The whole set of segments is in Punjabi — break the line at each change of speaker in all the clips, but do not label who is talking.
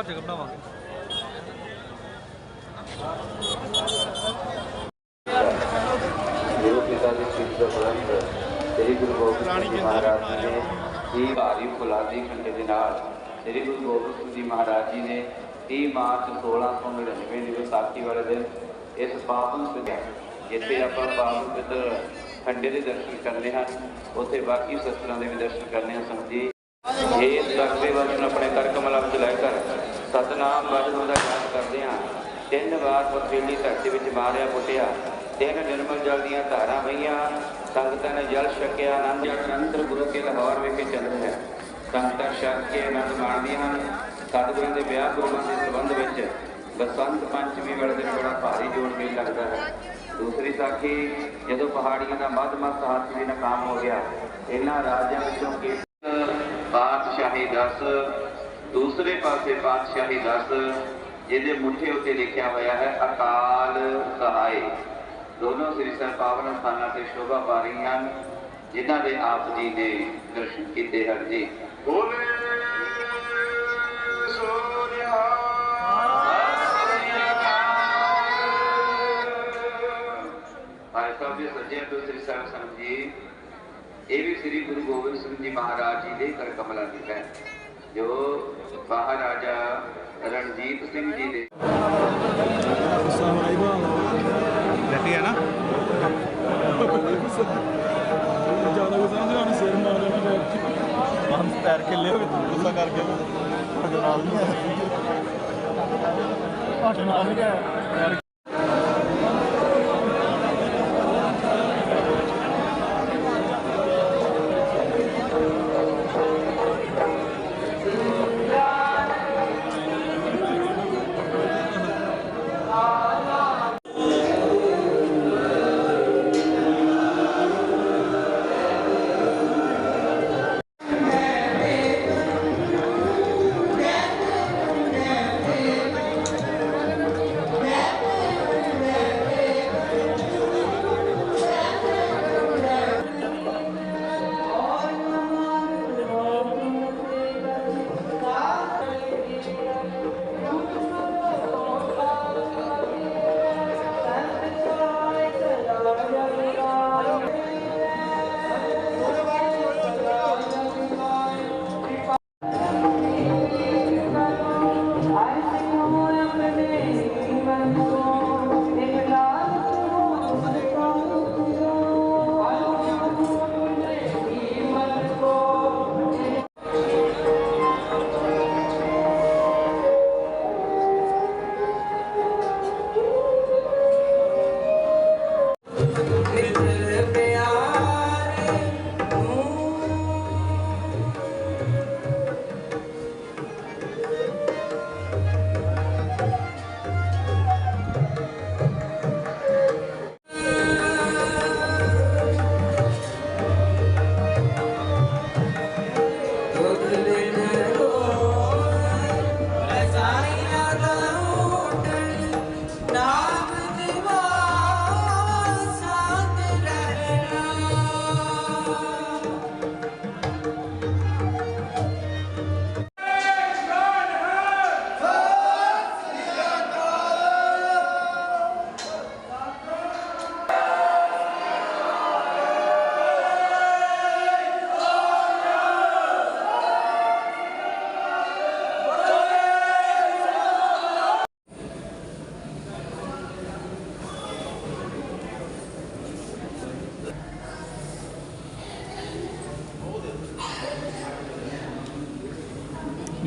ਘਰ ਜਗ ਬਣਾਵਾਂਗੇ
ਗੁਰੂ ਪਿਤਾ ਦੀ ਸਿੱਖ ਦਾ ਬਲੰਦ ਸ੍ਰੀ ਗੁਰੂ ਗੋਬਿੰਦ ਸਿੰਘ ਜੀ ਮਹਾਰਾਜ ਜੀ ਨੇ ਇਹ ਭਾਰੀ ਫੁਲਾਦੀ ਖੰਡੇ ਦੇ ਨਾਲ ਸ੍ਰੀ ਗੁਰੂ ਗੋਬਿੰਦ ਸਿੰਘ ਜੀ ਮਹਾਰਾਜ ਜੀ ਨੇ 30 ਮਾਰਚ 1699 ਦੀ ਵਿਸਾਖੀ ਵਾਲੇ ਦਿਨ ਇਸ ਪਾਵਨ ਸਥਿਤੀ ਜਿੱਥੇ ਆਪਾਂ ਪਾਵਨ ਪਿੱਤਰ ਖੰਡੇ ਦੇ ਦਰਸ਼ਨ ਕਰਨੇ ਹਨ, ਉੱਥੇ ਬਾਕੀ ਸ਼ਸਤਰਾਂ ਦੇ ਵੀ ਦਰਸ਼ਨ ਕਰਨੇ ਹਨ ਸੰਗਤ ਜੀ। ਇਹ ਦਰਵੇ ਵਚਨ ਆਪਣੇ ਕਰ ਕਮਲਾਂ ਵਿੱਚ ਲੈ ਕਰ ਸਤਨਾਮ ਵਾਹਿਗੁਰੂ ਦਾ ਜਾਪ ਕਰਦੇ ਹਾਂ। ਤਿੰਨ ਵਾਰ ਪਥਰੀਲੀ ਧਰਤੀ ਵਿੱਚ ਮਾਰਿਆ ਪੁੱਟਿਆ ਤਿੰਨ ਨਿਰਮਲ ਜਲ ਦੀਆਂ ਧਾਰਾਂ ਵਹੀਆਂ, ਸੰਗਤਾਂ ਨੇ ਜਲ ਛਕਿਆ, ਆਨੰਦ ਅਨੰਤਰ ਗੁਰੂ ਕੇ ਲਾਹੌਰ ਵਿਖੇ ਚੱਲ ਰਿਹਾ ਸੰਗਤਾਂ ਛਕ ਕੇ ਆਨੰਦ ਮਾਣਦੀਆਂ ਹਨ। ਸਤਿਗੁਰਾਂ ਦੇ ਵਿਆਹ ਗੁਰੂਆਂ ਦੇ ਸੰਬੰਧ ਵਿੱਚ ਬਸੰਤ ਪੰਚਮੀ ਵਾਲੇ ਦਿਨ ਬੜਾ ਭਾਰੀ ਜੋੜ ਮੇਲ ਲੱਗਦਾ ਹੈ। ਦੂਸਰੀ ਸਾਖੀ, ਜਦੋਂ ਪਹਾੜੀਆਂ ਦਾ ਮੱਧ-ਮੱਧ ਹਾਥੀ ਵੀ ਨਾਕਾਮ ਹੋ ਗਿਆ, ਇਹਨਾਂ ਰਾਜਿਆਂ ਵਿੱਚੋਂ ਕਿ ਪਾਤਸ਼ਾਹੀ ਦਸ ਦੂਸਰੇ ਪਾਸੇ ਪਾਤਸ਼ਾਹੀ 10 ਜਿਹਦੇ ਮੁੱਠੇ ਉੱਤੇ ਲਿਖਿਆ ਹੋਇਆ ਹੈ ਅਕਾਲ ਸਹਾਈ। ਦੋਨੋਂ ਸ੍ਰੀ ਸਾਹਿਬ ਪਾਵਨ ਸਥਾਨਾਂ ਤੇ ਸ਼ੋਭਾ ਪਾ ਰਹੀਆਂ ਹਨ ਜਿਨ੍ਹਾਂ ਦੇ ਆਪ ਜੀ ਨੇ ਦਰਸ਼ਨ ਕੀਤੇ ਹਨ ਜੀ।
ਬੋਲੇ ਸੋਨਿਹਾ
ਭਾਈ ਸਾਹਿਬ ਦੇ ਸੱਜੇ ਤੋਂ ਸ੍ਰੀ ਸਾਹਿਬ ਸੰਤ ਜੀ ਇਹ ਵੀ ਸ੍ਰੀ ਗੁਰੂ ਗੋਬਿੰਦ ਸਿੰਘ ਜੀ ਮਹਾਰਾਜ ਜੀ ਦੇ ਕਰ ਕਮਲਾਂ ਦੀ ਹੈ ਜੋ ਮਹਾਰਾਜਾ ਰਣਜੀਤ ਸਿੰਘ ਜੀ ਦੇ।
ਲੱਗੀ ਹੈ ਨਾ?
ਜ਼ਿਆਦਾ ਗੁੱਸਾ ਨਹੀਂ ਆਉਣਾ ਸਿਰ ਮਾਰ ਲੈਣਾ
ਹਮ ਪੈਰ ਕੇ ਲਿਓ ਗੁੱਸਾ ਕਰਕੇ ਸਾਡੇ ਨਾਲ ਨਹੀਂ
ਸਾਡੇ ਨਾਲ ਨਹੀਂ ਗਿਆ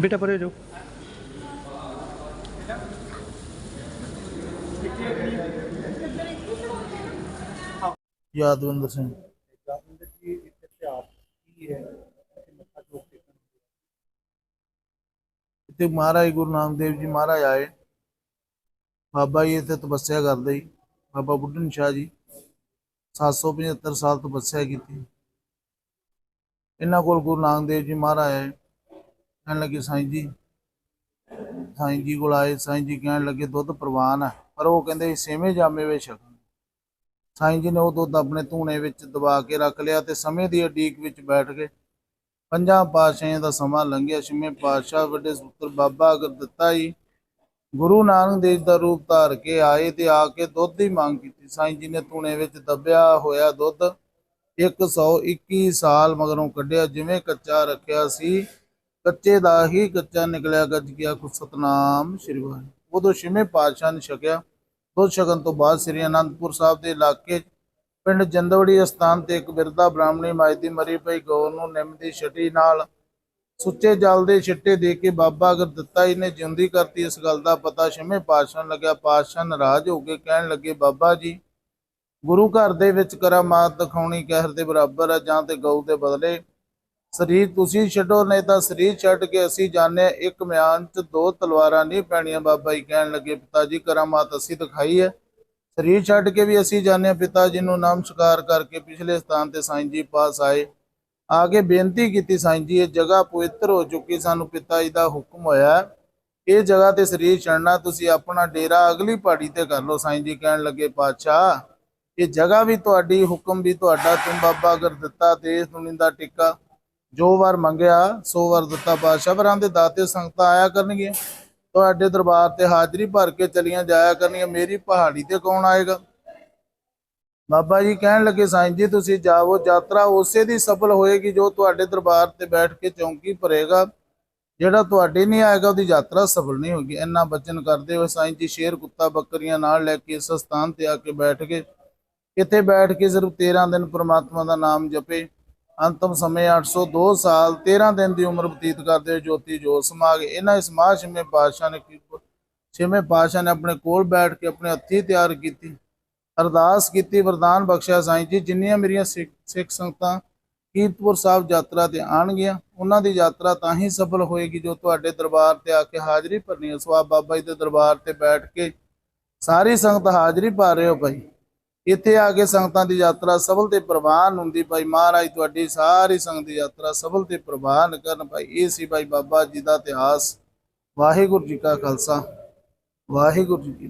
ਬੇਟਾ ਪਰੇ ਜੋ
ਯਾਦਵਿੰਦਰ ਸਿੰਘ ਯਾਦਵਿੰਦਰ ਜੀ ਇੱਕ ਇਤਿਹਾਸ ਕੀ ਹੈ ਕਿ ਮੱਥਾ ਟੇਕ ਕੇ ਇੱਥੇ ਮਹਾਰਾਜ ਗੁਰੂ ਨਾਨਕ ਦੇਵ ਜੀ ਮਹਾਰਾਜ ਆਏ। ਬਾਬਾ ਜੀ ਇੱਥੇ ਤਪੱਸਿਆ ਕਰਦੇ ਸੀ। ਬਾਬਾ ਬੁੱਢਨ ਸ਼ਾਹ ਜੀ 775 ਸਾਲ ਤਪੱਸਿਆ ਕੀਤੀ। ਇਹਨਾਂ ਕੋਲ ਗੁਰੂ ਨਾਨਕ ਦੇਵ ਜੀ ਮਹਾਰਾਜ ਆਏ। ਕਹਿਣ ਲੱਗੇ, ਸਾਈਂ ਜੀ ਸਾਈਂ ਜੀ ਕੋਲ ਆਏ, ਸਾਈਂ ਜੀ ਕਹਿਣ ਲੱਗੇ, ਦੁੱਧ ਪ੍ਰਵਾਨ ਹੈ। ਪਰ ਉਹ ਕਹਿੰਦੇ ਛੇਵੇਂ ਜਾਮੇ ਵਿੱਚ ਛਕਣਾ ਸਾਈਂ ਜੀ ਨੇ ਉਹ ਦੁੱਧ ਆਪਣੇ ਧੂਣੇ ਵਿੱਚ ਦਬਾ ਕੇ ਰੱਖ ਲਿਆ ਤੇ ਸਮੇਂ ਦੀ ਅਡੀਕ ਵਿੱਚ ਬੈਠ ਗਏ। ਪੰਜਾਂ ਪਾਤਸ਼ਾਹਾਂ ਦਾ ਸਮਾਂ ਲੰਘਿਆ। ਛੇਵੇਂ ਪਾਤਸ਼ਾਹ ਵੱਡੇ ਸੁਪੁੱਤਰ ਬਾਬਾ ਗੁਰਦਿੱਤਾ ਜੀ ਗੁਰੂ ਨਾਨਕ ਦੇਵ ਦਾ ਰੂਪ ਧਾਰ ਕੇ ਆਏ ਤੇ ਆ ਕੇ ਦੁੱਧ ਦੀ ਮੰਗ ਕੀਤੀ। ਸਾਈਂ ਜੀ ਨੇ ਧੂਣੇ ਵਿੱਚ ਦੱਬਿਆ ਹੋਇਆ ਦੁੱਧ 121 ਸਾਲ ਮਗਰੋਂ ਕੱਢਿਆ, ਜਿਵੇਂ ਕੱਚਾ ਰੱਖਿਆ ਸੀ। ਕੱਚੇ ਦਾ ਹੀ ਕੱਚਾ ਨਿਕਲਿਆ, ਗੱਜ ਗਿਆ ਕੁ ਸਤਨਾਮ ਸ੍ਰੀ ਵਾਹਿਗੁਰੂ ਉਦੋਂ ਛੇਵੇਂ ਪਾਤਸ਼ਾਹ ਨੇ ਛਕਿਆ। ਦੁੱਧ ਛਕਣ ਤੋਂ ਬਾਅਦ ਸ੍ਰੀ ਅਨੰਦਪੁਰ ਸਾਹਿਬ ਦੇ ਇਲਾਕੇ ਪਿੰਡ ਜੰਦਵੜੀ ਅਸਥਾਨ ਤੇ ਇੱਕ ਬਿਰਧਾ ਬ੍ਰਾਹਮਣੀ ਮਾਈ ਦੀ ਮਰੀ ਪਈ ਗਊ ਨੂੰ ਨਿੰਮ ਦੀ ਛਟੀ ਨਾਲ ਸੁੱਚੇ ਜਲ ਦੇ ਛਿੱਟੇ ਦੇ ਕੇ ਬਾਬਾ ਗੁਰਦਿੱਤਾ ਜੀ ਨੇ ਜਿਉਂਦੀ ਕਰਤੀ। ਇਸ ਗੱਲ ਦਾ ਪਤਾ ਛੇਵੇਂ ਪਾਤਸ਼ਾਹ ਲੱਗਿਆ। ਪਾਤਸ਼ਾਹ ਨਾਰਾਜ਼ ਹੋ ਕੇ ਕਹਿਣ ਲੱਗੇ, ਬਾਬਾ ਜੀ, ਗੁਰੂ ਘਰ ਦੇ ਵਿੱਚ ਕਰਾਮਾਤ ਦਿਖਾਉਣੀ ਕਹਿਰ ਦੇ ਬਰਾਬਰ ਹੈ ਜਾਂ ਤੇ ਗਊ ਦੇ ਬਦਲੇ ਸਰੀਰ ਤੁਸੀਂ ਛੱਡੋ, ਨਹੀਂ ਤਾਂ ਸਰੀਰ ਛੱਡ ਕੇ ਅਸੀਂ ਜਾਣੇ ਇੱਕ ਮਿਆਨ 'ਚ ਦੋ ਤਲਵਾਰਾਂ ਨਹੀਂ ਪੈਣੀਆਂ ਬਾਬਾ ਜੀ ਕਹਿਣ ਲੱਗੇ ਪਿਤਾ ਜੀ ਕਰਾਮਾਤ ਅਸੀਂ ਦਿਖਾਈ ਹੈ। ਸਰੀਰ ਛੱਡ ਕੇ ਵੀ ਅਸੀਂ ਜਾਣੇ ਹਾਂ। ਪਿਤਾ ਜੀ ਨੂੰ ਨਮਸਕਾਰ ਕਰਕੇ ਪਿਛਲੇ ਸਥਾਨ ਤੇ ਸਾਈਂ ਜੀ ਪਾਸ ਆਏ। ਆ ਕੇ ਬੇਨਤੀ ਕੀਤੀ ਸਾਈਂ ਜੀ, ਇਹ ਜਗ੍ਹਾ ਪਵਿੱਤਰ ਹੋ ਚੁੱਕੀ, ਸਾਨੂੰ ਪਿਤਾ ਜੀ ਦਾ ਹੁਕਮ ਹੋਇਆ ਇਹ ਜਗ੍ਹਾ ਤੇ ਸਰੀਰ ਛੱਡਣਾ, ਤੁਸੀਂ ਆਪਣਾ ਡੇਰਾ ਅਗਲੀ ਪਹਾੜੀ ਤੇ ਕਰ ਲਓ, ਸਾਈਂ ਜੀ ਕਹਿਣ ਲੱਗੇ, ਪਾਤਸ਼ਾਹ, ਇਹ ਜਗ੍ਹਾ ਵੀ ਤੁਹਾਡੀ, ਹੁਕਮ ਵੀ ਤੁਹਾਡਾ ਤੁਮ ਬਾਬਾ ਅਗਰ ਦਿੱਤਾ ਦੇਸ ਨੂੰ ਦਾ ਟਿੱਕਾ। ਜੋ ਵਾਰ ਮੰਗਿਆ, ਸੋ ਵਾਰ ਦਿੱਤਾ ਪਾਤਸ਼ਾਹ ਵਰਾਂ ਦੇ ਦਾਤੇ ਸੰਗਤਾਂ ਆਇਆ ਕਰਨਗੀਆਂ। ਤੁਹਾਡੇ ਦਰਬਾਰ ਤੇ ਹਾਜ਼ਰੀ ਭਰ ਕੇ ਚਲੀਆਂ ਜਾਇਆ ਕਰਨੀਆਂ ਮੇਰੀ ਪਹਾੜੀ ਤੇ ਕੌਣ ਆਏਗਾ? ਬਾਬਾ ਜੀ ਕਹਿਣ ਲੱਗੇ, ਸਾਈਂ ਜੀ, ਤੁਸੀਂ ਜਾਵੋ। ਯਾਤਰਾ ਉਸੇ ਦੀ ਸਫਲ ਹੋਏਗੀ ਜੋ ਤੁਹਾਡੇ ਦਰਬਾਰ ਤੇ ਬੈਠ ਕੇ ਚੌਂਕੀ ਭਰੇਗਾ। ਜਿਹੜਾ ਤੁਹਾਡੇ ਨਹੀਂ ਆਏਗਾ, ਉਹਦੀ ਯਾਤਰਾ ਸਫਲ ਨਹੀਂ ਹੋਗੀ ਇੰਨਾ ਬਚਨ ਕਰਦੇ ਹੋਏ ਸਾਈਂ ਜੀ ਸ਼ੇਰ ਕੁੱਤਾ ਬੱਕਰੀਆਂ ਨਾਲ ਲੈ ਕੇ ਇਸ ਸਥਾਨ ਤੇ ਆ ਕੇ ਬੈਠ ਗਏ। ਇੱਥੇ ਬੈਠ ਕੇ ਸਿਰਫ 13 ਦਿਨ ਪ੍ਰਮਾਤਮਾ ਦਾ ਨਾਮ ਜਪੇ। ਅੰਤਮ ਸਮੇਂ 802 ਸਾਲ 13 ਦਿਨ ਦੀ ਉਮਰ ਬਤੀਤ ਕਰਦੇ ਹੋਏ ਜੋਤੀ ਜੋਤ ਸਮਾ ਗਏ ਇਹਨਾਂ ਇਸ ਮਹਾਸ਼ਮੇ ਪਾਤਸ਼ਾਹ ਨੇ ਛੇਵੇਂ ਪਾਤਸ਼ਾਹ ਨੇ ਆਪਣੇ ਕੋਲ ਬੈਠ ਕੇ ਆਪਣੇ ਹੱਥੀਂ ਤਿਆਰ ਕੀਤੀ, ਅਰਦਾਸ ਕੀਤੀ, ਵਰਦਾਨ ਬਖਸ਼ਿਆ ਸਾਈਂ ਜੀ, ਜਿੰਨੀਆਂ ਮੇਰੀਆਂ ਸਿੱਖ ਸਿੱਖ ਸੰਗਤਾਂ ਕੀਰਤਪੁਰ ਸਾਹਿਬ ਯਾਤਰਾ ਤੇ ਆਣਗੀਆਂ ਉਹਨਾਂ ਦੀ ਯਾਤਰਾ ਤਾਂ ਹੀ ਸਫਲ ਹੋਏਗੀ ਜੋ ਤੁਹਾਡੇ ਦਰਬਾਰ ਤੇ ਆ ਕੇ ਹਾਜ਼ਰੀ ਭਰਨੀ ਹੈ। ਸੋ ਬਾਬਾ ਜੀ ਦੇ ਦਰਬਾਰ ਤੇ ਬੈਠ ਕੇ ਸਾਰੀ ਸੰਗਤ ਹਾਜ਼ਰੀ ਭਰ ਰਹੇ ਹੋ ਭਾਈ। ਇੱਥੇ ਆ ਕੇ ਸੰਗਤਾਂ ਦੀ ਯਾਤਰਾ ਸਫਲ ਤੇ ਪ੍ਰਵਾਨ ਹੁੰਦੀ ਭਾਈ ਮਹਾਰਾਜ, ਤੁਹਾਡੀ ਸਾਰੀ ਸੰਗਤ ਦੀ ਯਾਤਰਾ ਸਫਲ ਤੇ ਪ੍ਰਵਾਨ ਕਰਨ ਭਾਈ। ਇਹ ਸੀ ਭਾਈ ਬਾਬਾ ਜੀ ਦਾ ਇਤਿਹਾਸ। ਵਾਹਿਗੁਰੂ ਜੀ ਕਾ ਖਾਲਸਾ। ਵਾਹਿਗੁਰੂ ਜੀ ਕੀ